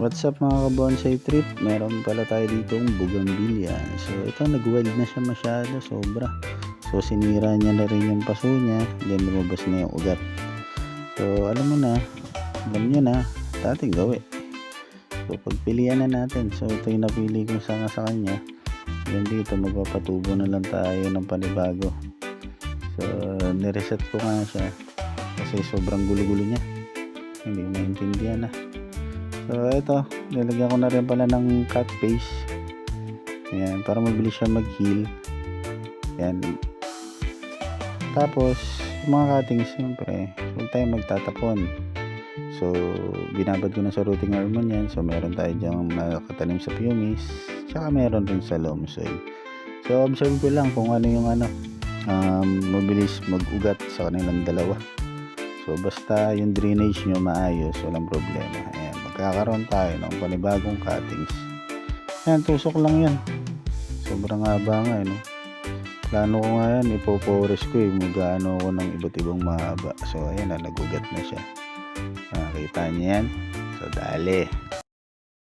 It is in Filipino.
What's up mga ka-bonsai trip? Meron pala tayo ditong bougainvillea. So ito nag-wild na siya masyado, sobra. So sinira niya na rin yung paso niya, then lumabas na yung ugat. So alam mo na, alam niyo na, dating gawi. So pagpilian na natin. So ito yung napili kong sanga sa kanya. Then dito magpapatubo na lang tayo ng panibago. So nireset ko nga siya kasi sobrang gulo-gulo niya. Hindi ko maintindihan na. So, ito, nilagyan ko na rin pala ng cut paste. Ayan, para mabilis siya mag-heal. Ayan. Tapos, yung mga cuttings, siyempre, huwag tayo magtatapon. So, binabad ko na sa rooting hormone yan. So, meron tayo dyan makatanim sa pumice. Tsaka meron rin sa loam soil. So, observe ko lang kung ano yung ano, um, mabilis mag-ugat sa kanilang dalawa. So, basta yung drainage nyo maayos, walang problema. Ayan, magkakaroon tayo ng panibagong cuttings. Ayan, tusok lang yan. Sobrang haba nga, eh, no? Plano ko nga yan, ipopores ko eh. Mag-ano ako ng iba't ibang mahaba. So, ayan na, nagugat na siya. Nakita niyo yan? So, dali.